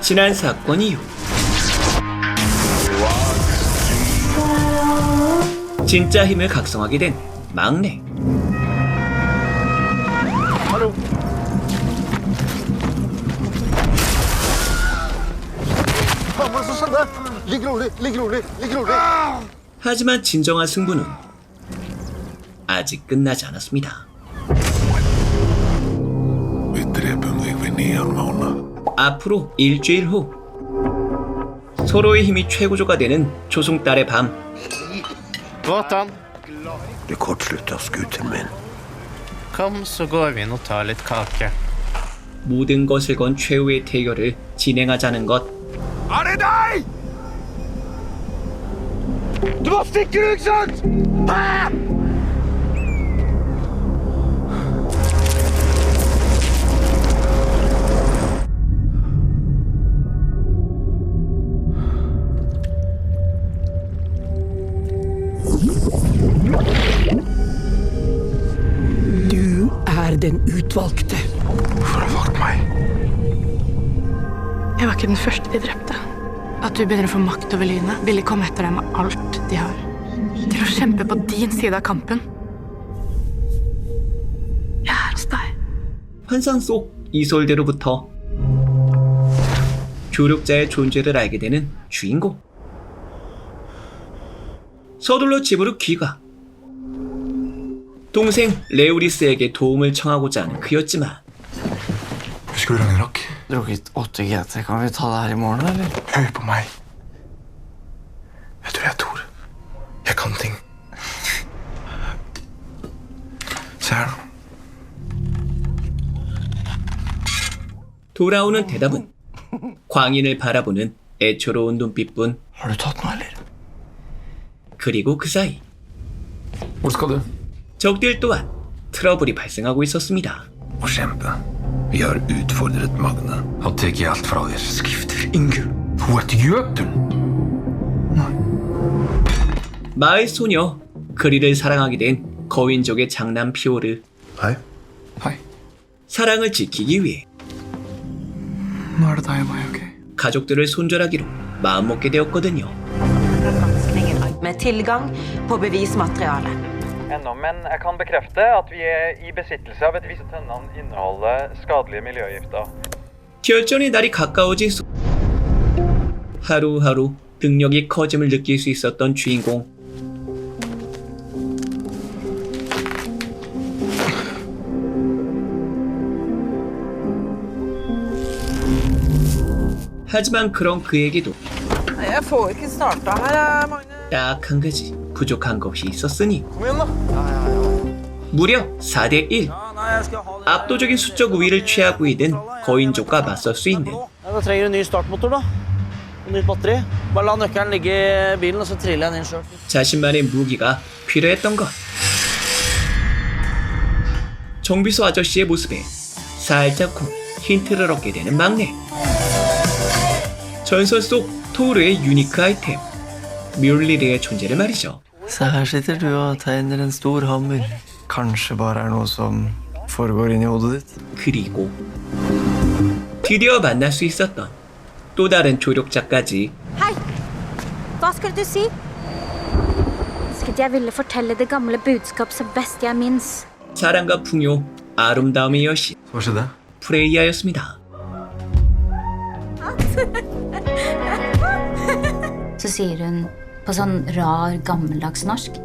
지난 사건 이후 진짜 힘을 각성하게 된 막내 er. 하지만 진정한 승부는 아직 끝나지 않았습니다. Neonmåne. 앞으로 일주일 후 서로의 힘이 최고조가 되는 조승달의 밤 Det kortslutter kom så går vi inn og tar litt kake. 모든 것을 건 최후의 대결을 진행하자는 것 Er det deg?! Du bare stikker, ikke sant? Du den utvalgte. Hvorfor har du valgt meg? Jeg var ikke den første de drepte. At du begynner å få makt over lynet, ville komme etter deg med alt de har. Til å kjempe på din side av kampen. Jeg er hos deg. 환상 속 이솔대로부터 조력자의 존재를 알게 되는 주인공 서둘러 집으로 귀가 동생 레우리스에게 도움을 청하고자 하는 그였지만 Husker du Ragnarok? Drukket 8 GT. Kan vi ta det her i morgen, eller? Hør på meg. Vet du, jeg er Tor. Jeg kan ting. Se her, da. 돌아오는 대답은 광인을 바라보는 애초로운 눈빛뿐 Har du tatt noe, eller? 그리고 그 사이 Hvor skal du? 적들 또한 트러블이 발생하고 있었습니다. Å kjempe. Vi har utfordret Magne. Han tar alt fra dere. Skrifter Ingu. Hun heter Jøtul. 마을 소녀 그리를 사랑하게 된 거인족의 장남 피오르 Hei. Hei. 사랑을 지키기 위해 Nå er det deg og meg, ok? 가족들을 손절하기로 마음먹게 되었거든요. med tilgang på bevismateriale. Ennå, men jeg kan bekrefte at vi er i besittelse av et visst tønnene inneholder skadelige miljøgifter. 결전의 날이 가까워질수록 하루하루 능력이 커짐을 느낄 수 있었던 주인공. 하지만 그런 그에게도 Jeg får ikke starta her, Magne. 딱한 가지 부족한 것이 있었으니. 무려 4대 1 압도적인 수적 우위를 취하고 있는 거인족과 맞설 수 있는. 자신만의 무기가 필요했던 것. 정비소 아저씨의 모습에 살짝쿵 힌트를 얻게 되는 막내. 전설 속 토르의 유니크 아이템 뮬리르의 존재를 말이죠. Se, her sitter du og tegner en stor hammer. Kanskje bare er noe som foregår inni hodet ditt. 그리고 드디어 만날 수 있었던 또 다른 조력자까지 Hei! Hva skulle du si? Ønsket jeg ville fortelle det gamle budskap så best jeg minnes. 사랑과 풍요, 아름다움의 여신 Hva skjedde? 프레이야였습니다. Så sier hun på sånn rar, gammeldags norsk.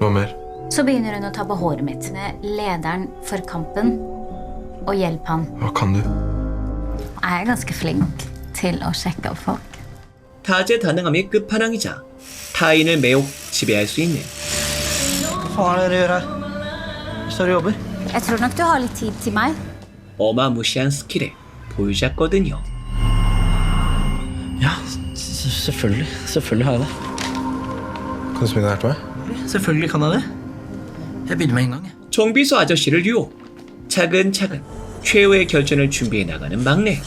Hva mer? Så begynner hun å ta på håret mitt. Lederen for kampen. Og hjelp han. Hva kan du? Jeg er ganske flink til å sjekke opp folk. 다재다능함의 끝판왕이자 타인을 매혹 지배할 수 있는 Hva er det dere gjør her? Står og jobber? Jeg tror nok du har litt tid til meg. 어마무시한 스킬에 보여주었거든요. Ja, s- selvfølgelig. Selvfølgelig har jeg det. Kan du deg her til meg? Selvfølgelig kan jeg det. Jeg begynner med en gang. 정비소 아저씨를 유혹. 차근차근 최후의 결전을 준비해 나가는 막내.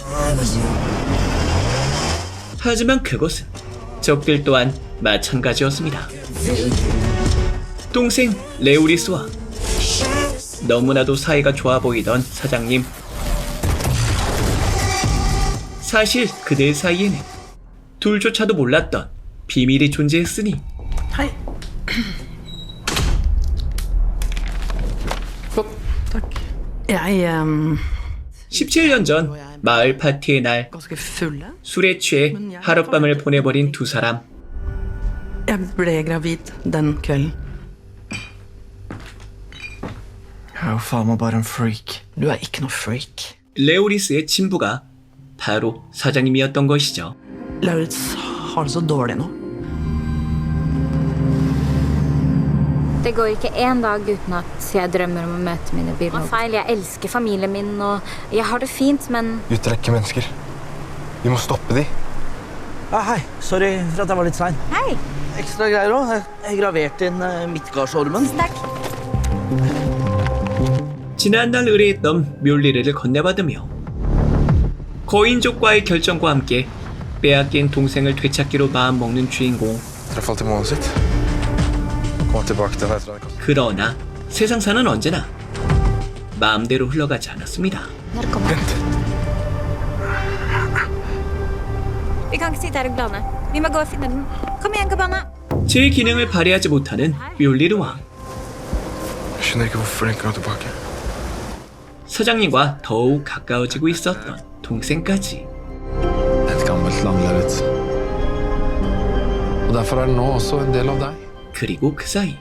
하지만 그것은 적들 또한 마찬가지였습니다. 동생 레우리스와 너무나도 사이가 좋아 보이던 사장님. 사실 그들 사이에는 둘조차도 몰랐던 비밀이 존재했으니 17년 전 마을 파티의 날. 술에 취해 하룻밤을 보내버린 두 사람. Er er. 레오리스의 친부가 바로 사장님이었던 것이죠. det så dårlig nå. Det går ikke én dag uten at jeg drømmer om å møte mine biologer. Feil, jeg elsker familien min og jeg har det fint, men Gutter er ikke mennesker. Vi må stoppe de. Ja, hei. Sorry for at jeg var litt sein. hei! Ekstra greier òg. Jeg graverte inn uh, midtgardsormen. Takk. 지난날 의뢰했던 뮬리르를 건네받으며 거인족과의 결정과 함께 빼앗긴 동생을 되찾기로 마음먹는 주인공. Traff alltid målet sitt. 그러나 세상사는 언제나 마음대로 흘러가지 않았습니다. 제 기능을 발휘하지 못하는 tilbake. 사장님과 더욱 가까워지고 있었던 동생까지. Et gammelt langlerret. Og derfor er den nå også en del av deg. 그리고 그 사이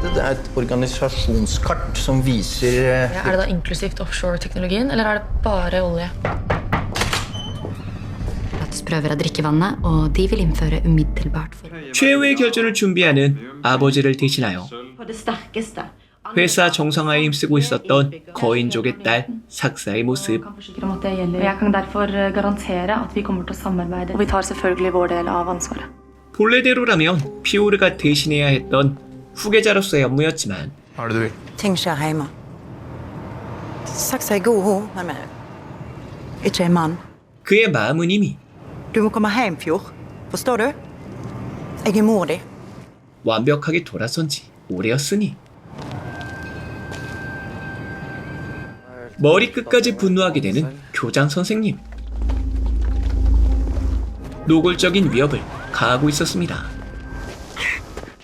Det er et organisasjonskart som viser eh, Er det da inklusivt offshore-teknologien, eller er det bare olje? Prøver av drikkevannet, og de vil innføre umiddelbart for 최후의 결전을 준비하는 아버지를 대신하여. 회사 정상화에 힘쓰고 있었던 거인족의 딸 삭사의 mo습. Og jeg kan derfor garantere at vi kommer til å samarbeide. Og vi tar selvfølgelig vår del av ansvaret. 본래대로라면 피오르가 대신해야 했던 후계자로서의 업무였지만 er. Saksa er god, men en. 그의 마음은 이미 Du må Fjord. Du? Er. 완벽하게 돌아선 지 오래였으니 머리 끝까지 분노하게 되는 교장 선생님 노골적인 위협을 가하고 있었습니다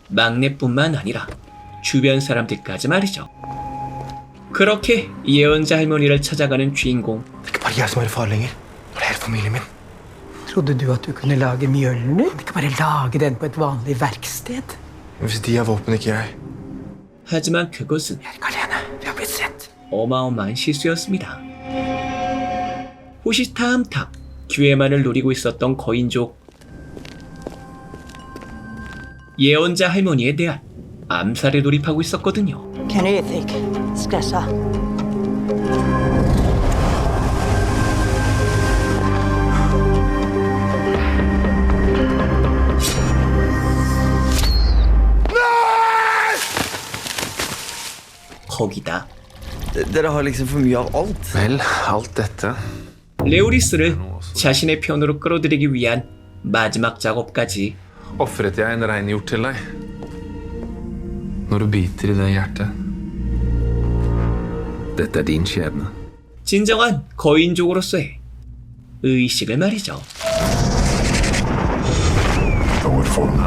막내뿐만 아니라 주변 사람들까지 말이죠 그렇게 예언자 할머니를 찾아가는 주인공 Det er ikke bare jeg som er i fare lenger. Det er hele familien min. Trodde du at du kunne lage Mjølner? Kan ikke bare lage den på et vanlig verksted? Hvis de har våpen, ikke jeg. 하지만 그것은 Jeg er ikke alene. Vi har blitt sett. 어마어마한 실수였습니다. 호시타함탑 기회만을 노리고 있었던 거인족 예언자 할머니에 대한 암살에 돌입하고 있었거든요. Er det jeg fikk? Stressa. 거기다 Dere har liksom for mye av alt. Vel, alt dette 레오리스를 자신의 편으로 끌어들이기 위한 마지막 작업까지 ofret jeg en reingjort til deg. Når du biter i det hjertet Dette er din skjebne. 진정한 거인족으로서의 의식을 말이죠.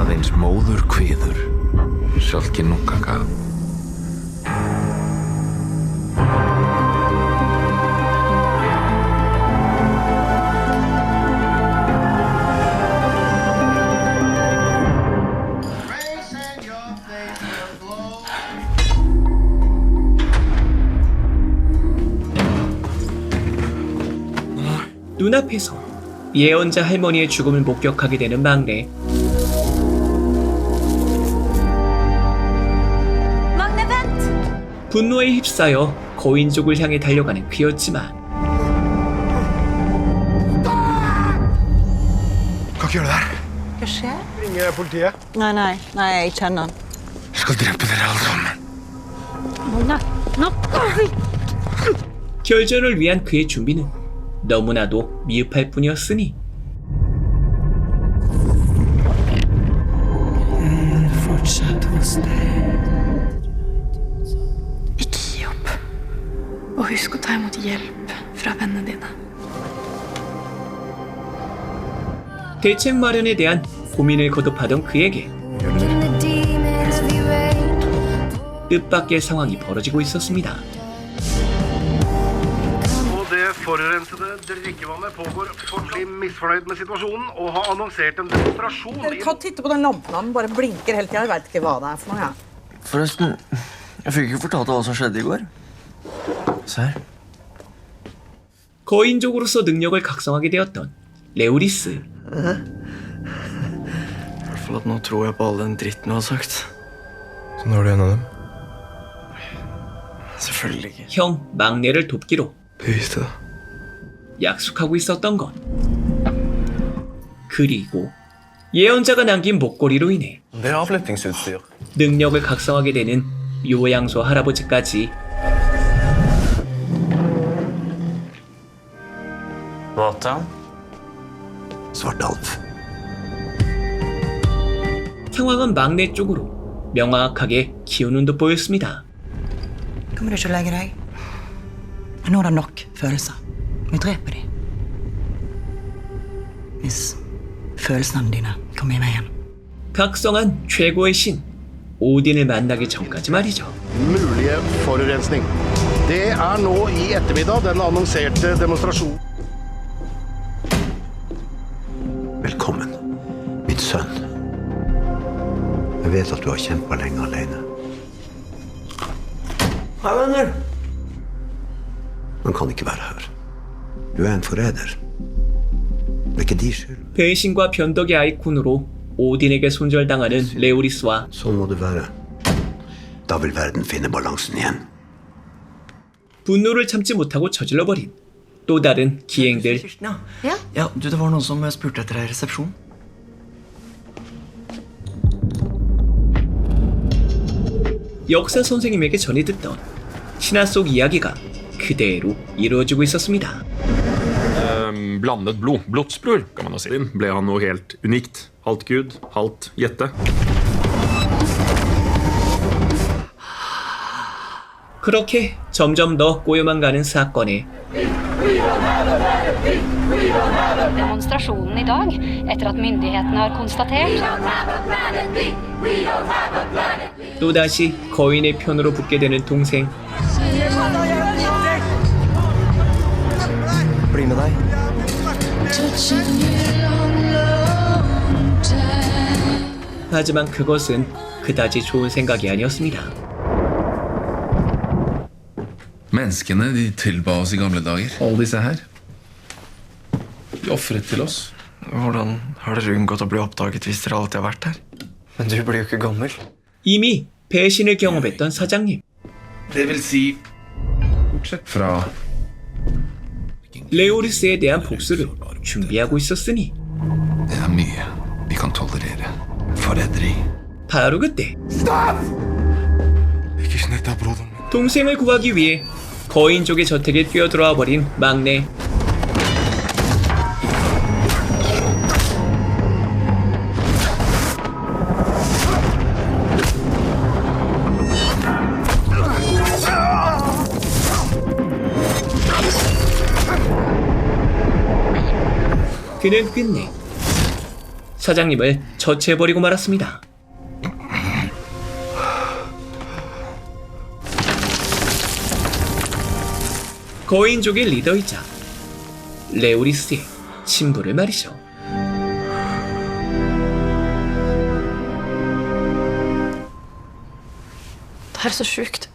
Aðeins móður kviður Sjálfki nunga gaf 눈앞에서 예언자 할머니의 죽음을 목격하게 되는 막내 Magne, vent! 분노에 휩싸여 거인족을 향해 달려가는 그였지만 vi! 결전을 위한 그의 준비는 너무나도 미흡할 뿐이었으니 Fortsatt hos deg. Ikke gi opp. Og husk å ta imot hjelp fra vennene dine. 대책 마련에 대한 고민을 거듭하던 그에게 뜻밖의 상황이 벌어지고 있었습니다. forurensede drikkevannet pågår. Folk blir misfornøyd med situasjonen og har annonsert en demonstrasjon. Dere kan titte på den lampen. Den bare blinker hele tida. Jeg veit ikke hva det er for noe. Ja. Forresten, jeg fikk ikke fortalt deg hva som skjedde i går. Se her. 거인족으로서 능력을 각성하게 되었던 레오리스. I hvert fall at nå tror jeg på all den dritten du har sagt. Så nå er du en av dem? Selvfølgelig ikke. 형 막내를 돕기로 Bevis det. 약속하고 있었던 것. 그리고 예언자가 남긴 목걸이로 인해 er. 능력을 각성하게 되는 요양소 할아버지까지. 상황은 막내 쪽으로 명확하게 기우는 듯 보였습니다. Kommer du ikke å legge deg? Men nå er det nok følelser. Vi dreper dem. Hvis følelsene dine kommer i veien. 각성한 최고의 신 오딘을 만나기 전까지 말이죠. Mulige forurensning. Det er nå i ettermiddag den annonserte demonstrasjonen. Velkommen, min sønn. Jeg vet at du har kjempa lenge alene. Hei, venner. Han kan ikke være her. Er en er skyld. 배신과 변덕의 아이콘으로 오딘에게 손절당하는 레오리스와 Sånn må det være. Da vil verden finne balansen igjen. 분노를 참지 못하고 저질러버린 또 다른 기행들 Kirsten, ja. Ja, du, det var noen som spurte etter deg i resepsjonen. 역사 선생님에게 전해 듣던 신화 속 이야기가 그대로 이루어지고 있었습니다. Ehm, blandet blod. Blodsbror, kan man jo si. Ble han noe helt unikt. Halvt gud, halvt jette. 그렇게 점점 더 꼬여만 가는 사건에 Demonstrasjonen i dag, etter at myndighetene har konstatert 또다시 거인의 편으로 붙게 되는 동생 Bli med deg. 하지만 그것은 그다지 좋은 생각이 아니었습니다. Menneskene de tilba oss i gamle dager. Alle disse her. De ofret til oss. Hvordan har dere unngått å bli oppdaget hvis dere alltid har vært her? Men du blir jo ikke gammel. 이미 배신을 경험했던 사장님 Det vil si Bortsett fra 레오리스에 대한 복수를 준비하고 있었으니 er. 바로 그때. 동생을 구하기 위해 거인족의 저택에 뛰어들어와 버린 막내 그는 끝내 사장님을 처치해버리고 말았습니다. 거인족의 리더이자 레오리스의 친부를 말이죠. Det her er så sjukt.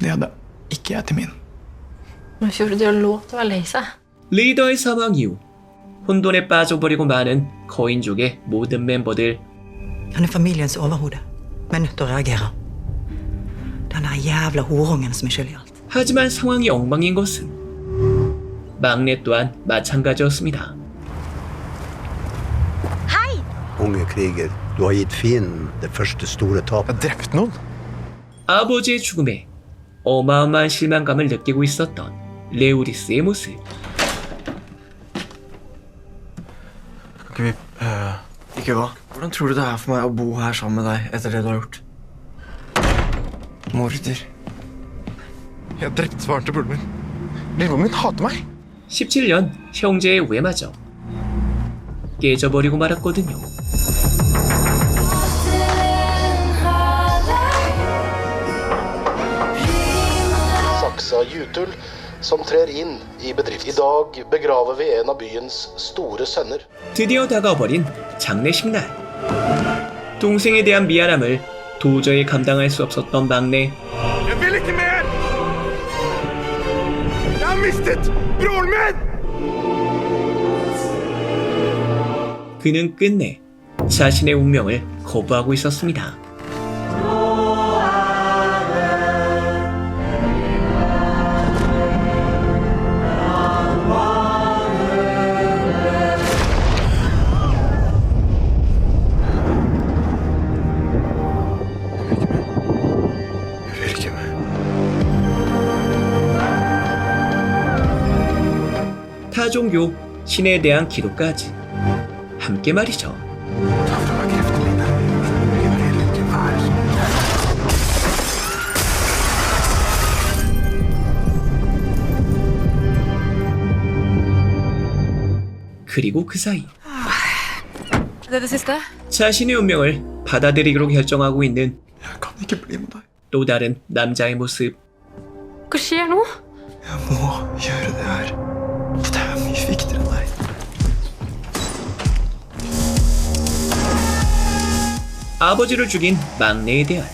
Det hadde ikke jeg til min. Men Fjord, de har lov til å være lei seg. 리더의 사망 이후 혼돈에 빠져버리고 많은 거인족의 모든 멤버들 Han er familiens overhode. Vi er nødt til å reagere. Den der jævla horungen som er skyld i alt. 하지만 상황이 엉망인 것은 막내 또한 마찬가지였습니다. Unge kriger, du har gitt fienden det første store tapet. Drept noen? 아버지의 죽음에 어마어마한 실망감을 느끼고 있었던 레오리스의 모습. Ikke vi eh, Ikke hva? Hvordan tror du det er for meg å bo her sammen med deg etter det du har gjort? Morder. Jeg drepte faren til broren min. Lillebroren min hater meg. 17년 형제의 우애마저 깨져버리고 말았거든요. Saksa Jutul, som trer inn i bedriften. I dag begraver vi en av byens store sønner. 드디어 다가와버린 장례식 날. 동생에 대한 미안함을 도저히 감당할 수 없었던 막내. Jeg vil ikke mer! Jeg har mistet broren min! 그는 끝내 자신의 운명을 거부하고 있었습니다. 타종교, 신에 대한 기도까지 함께 말이죠. 그리고 그 사이 er. 자신의 운명을 받아들이기로 결정하고 있는. 또 다른 남자의 모습. 아버지를 죽인 막내에 대한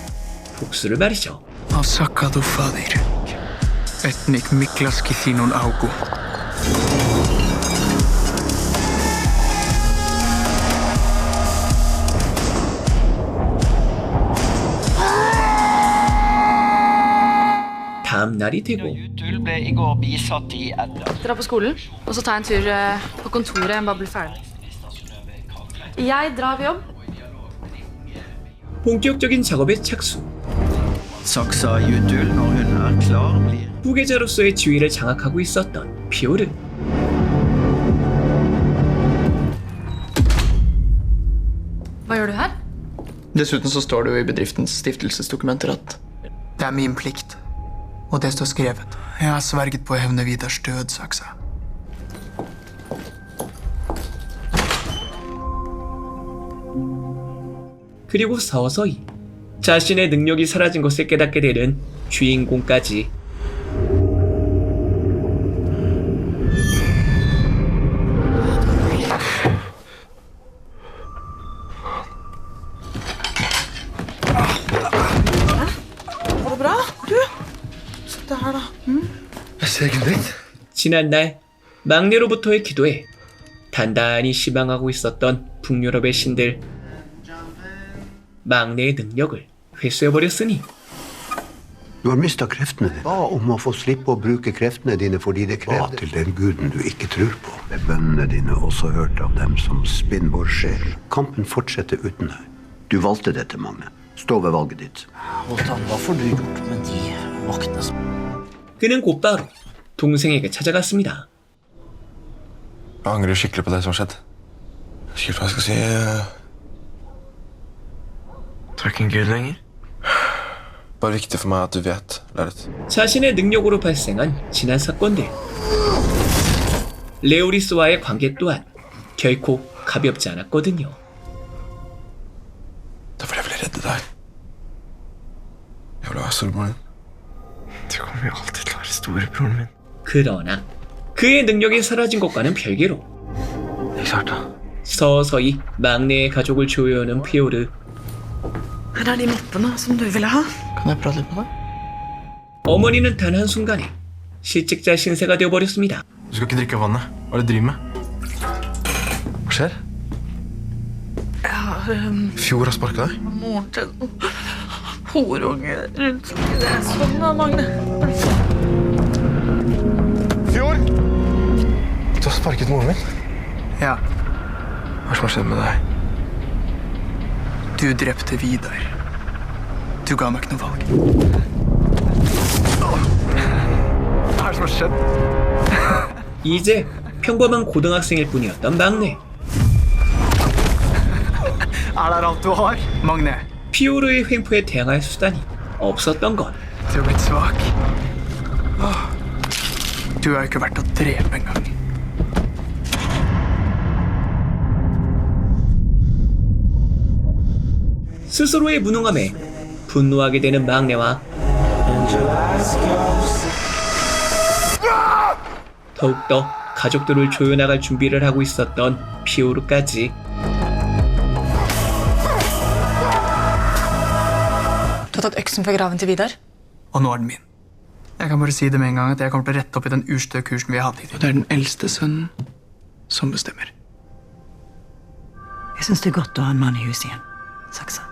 복수를 말이죠. Asakado fadir. Etnik Miklas Kithinon Augu. 다음 날이 되고 Jutul ble i går bisatt i Edda. Dra på skolen, og så ta en tur eh, på kontoret en bare blir ferdig. Jeg drar på jobb. 본격적인 작업에 착수. Saksa Jutul, når hun er klar, blir 후계자로서의 지위를 장악하고 있었던 피오르. Hva gjør du her? Dessuten så står det jo i bedriftens stiftelsesdokumenter at det er min plikt. Og det står skrevet. Jeg har sverget på å hevne Vidars død, Saksa. 그리고 서서히 자신의 능력이 사라진 것을 깨닫게 되는 주인공까지. dritt. 지난날 막내로부터의 기도에 단단히 시방하고 있었던 북유럽의 신들 막내의 능력을 회수해버렸으니 Du har mista kreftene dine. Ba om å få slippe å bruke kreftene dine fordi det krever til den guden du ikke tror på. Er bønnene dine også hørt av dem som spinner vår sjel? Kampen fortsetter uten deg. Du valgte dette, Magne. Stå ved valget ditt. Hvordan, hva får du gjort med de maktene som 그는 곧바로 동생에게 찾아갔습니다. Jeg angrer skikkelig på det som har skjedd. Jeg vet ikke hva jeg skal si. eh, er? Bare viktig for meg at du vet, Lerret. 자신의 능력으로 발생한 지난 사건들 레오리스와의 관계 또한 결코 가볍지 않았거든요. Ville. Du kommer alltid min. 그러나 그의 능력이 사라진 것과는 별개로 서서히 막내의 가족을 조여오는 피오르 Her er de mappene som du ville ha. Kan jeg prate litt med deg? 어머니는 단 한순간에 실직자 신세가 되어버렸습니다. Du skal ikke drikke av vannet. Hva er det du driver med? Hva skjer? Jeg har um, Fjord har sparka deg. moren til en horunge rundt Det er sånn, da, Magne. Fjord! Du har sparket moren min. Ja. Hva er det som har skjedd med deg? Du drepte Vidar. Som har skjedd? 이제 평범한 고등학생일 뿐이었던 막내. Er det du har? Magne, 피오르의 횡포에 대항할 수단이 없었던 것. du er blitt svak. Du er jo ikke verdt å drepe engang. 스스로의 무능함에 분노하게 되는 막내와 더욱더 가족들을 조여나갈 준비를 하고 있었던 피오르까지 Du har tatt øksen fra graven til Vidar? Og nå er den min. Jeg kan bare si det med en gang at jeg kommer til å rette opp i den ustø kursen vi har hatt hittil. Det er den eldste sønnen som bestemmer. Jeg syns det er godt å ha en mann i huset igjen. Saksa.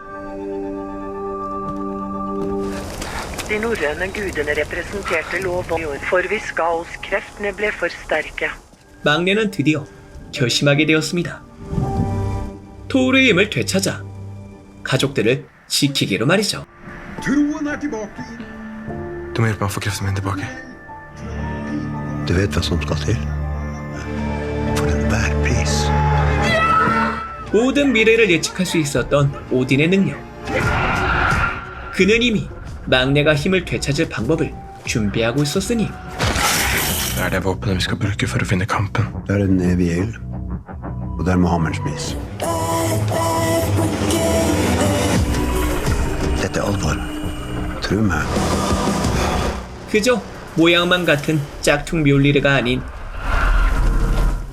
De norrøne gudene representerte lov og jord, for hvis kaoskreftene ble for sterke. 막내는 드디어 결심하게 되었습니다. 토르의 힘을 되찾아 가족들을 지키기로 말이죠. Troen er tilbake. Du må hjelpe meg å få kreftene mine tilbake. Du vet hva som skal til? For enhver pris. 모든 미래를 예측할 수 있었던 오딘의 능력. 그는 이미 막내가 힘을 되찾을 방법을 준비하고 있었으니 Det er det våpenet vi skal bruke for å finne kampen. Der er den evige ild, og der må hammeren smis. Dette er alvor. Tro meg. 그저 모양만 같은 짝퉁 뮬리르가 아닌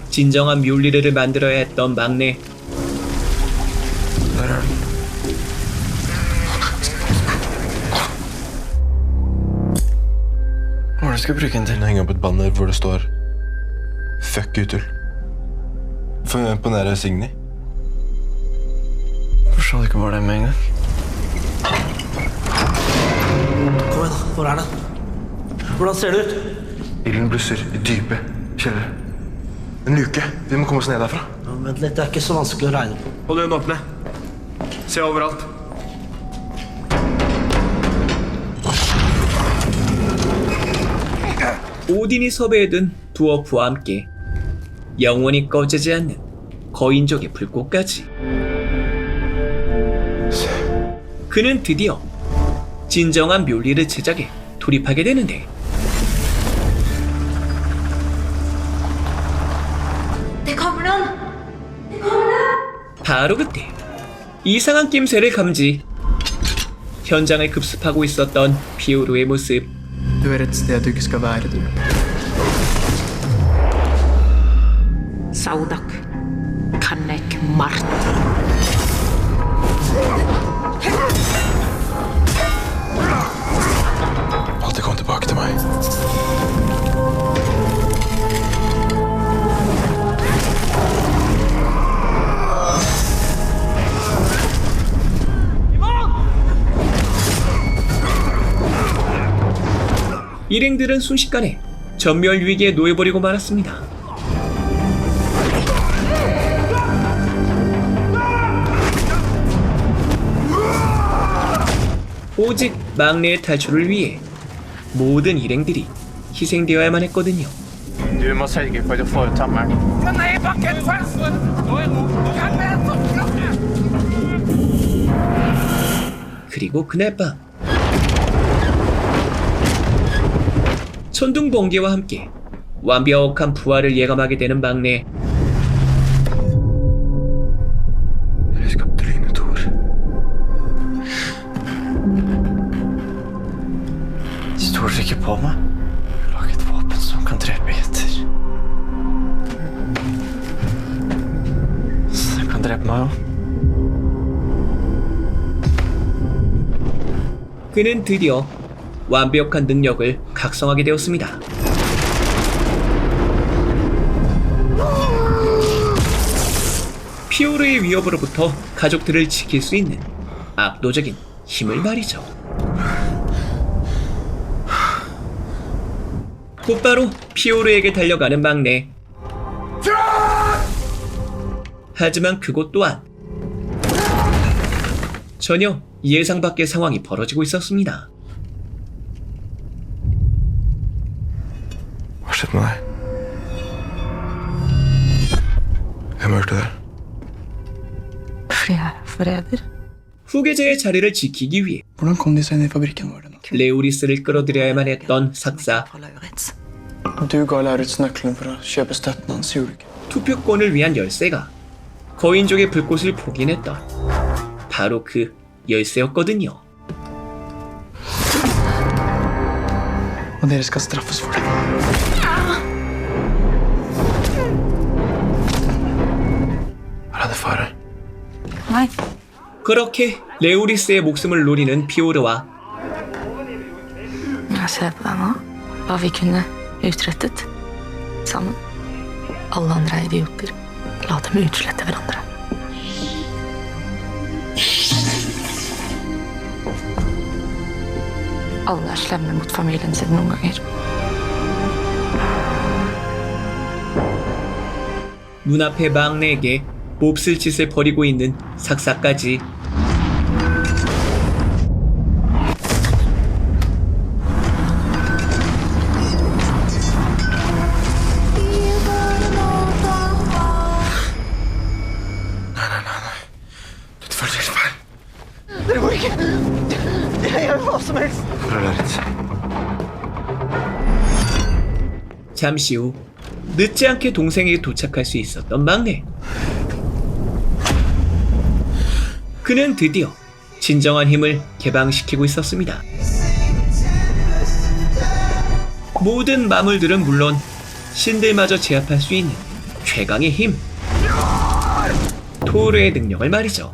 진정한 뮬리르를 만들어야 했던 막내. Skal bruke den til? Henge opp et banner hvor det står Fuck Utul. For å imponere Signy. Forstår ikke hva det er med en gang. Kom igjen, da. Hvor er det? Hvordan ser det ut? Ilden blusser i dype kjellere. En luke. Vi må komme oss ned derfra. Ja, vent litt, det er ikke så vanskelig å regne på. Hold øynene åpne. Se overalt. 오딘이 섭외해둔 두어프와 함께 영원히 꺼지지 않는 거인족의 불꽃까지. 그는 드디어 진정한 묘리를 제작에 돌입하게 되는데! 바로 그때 이상한 낌새를 감지 현장을 급습하고 있었던 피오르의 모습 Du er et sted du ikke skal være, du. Saudak. Kanek Mart. 일행들은 순식간에 전멸 위기에 놓여버리고 말았습니다. 오직 막내의 탈출을 위해 모든 일행들이 희생되어야만 했거든요. Du må for å få ut hammeren. Er bakken først! Er? 그리고 그날 밤 천둥 번개와 함께 완벽한 부활을 예감하게 되는 막내 Jeg skapte lynet Thor. Stoler ikke på meg. Lag et våpen som kan drepe gjetter. Så det kan drepe meg òg. 그는 드디어 완벽한 능력을 각성하게 되었습니다. 피오르의 위협으로부터 가족들을 지킬 수 있는 압도적인 힘을 말이죠. 곧바로 피오르에게 달려가는 막내. 하지만 그곳 또한 전혀 예상 밖의 상황이 벌어지고 있었습니다. Hva har skjedd med deg? Hvem hørte det? Fordi jeg er forræder. 후계자의 자리를 지키기 위해 Hvordan kom de seg inn i fabrikken vår? da? 레오리스를 끌어들여야만 했던 삭사. Du ga Lauritz nøkkelen for å kjøpe støtten hans, gjorde du ikke? 투표권을 위한 열쇠가 거인족의 불꽃을 보긴 했던 바로 그 열쇠였거든요. Og dere skal straffes for det. 그렇게 레오리스의 목숨을 노리는 피오르와 Når jeg ser på deg nå, hva vi kunne utrettet sammen. Alle andre er idioter. La dem utslette hverandre. Alle er slemme mot familien sin noen ganger. 눈앞의 막내에게 몹쓸 짓을 벌이고 있는 삭사까지 er? 잠시 후 늦지 않게 동생에게 도착할 수 있었던 막내. 그는 드디어 진정한 힘을 개방시키고 있었습니다. 모든 마물들은 물론 신들마저 제압할 수 있는 최강의 힘. 토르의 능력을 말이죠.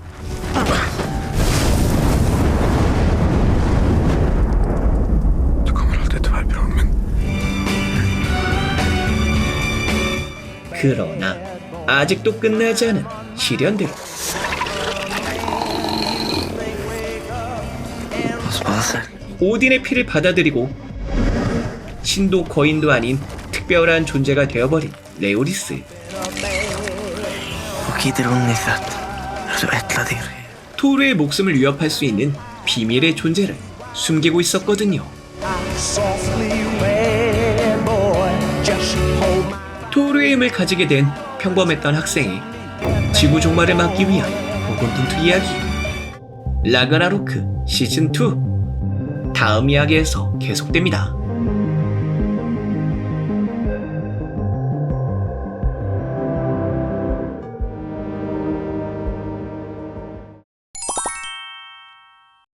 그러나 아직도 끝나지 않은 시련들. 오딘의 피를 받아들이고 신도 거인도 아닌 특별한 존재가 되어버린 레오리스. 토르의 목숨을 위협할 수 있는 비밀의 존재를 숨기고 있었거든요. 토르의 힘을 가지게 된 평범했던 학생이 지구 종말을 막기 위한 고군분투 이야기 라그나로크 시즌 2 다음 이야기에서 계속됩니다.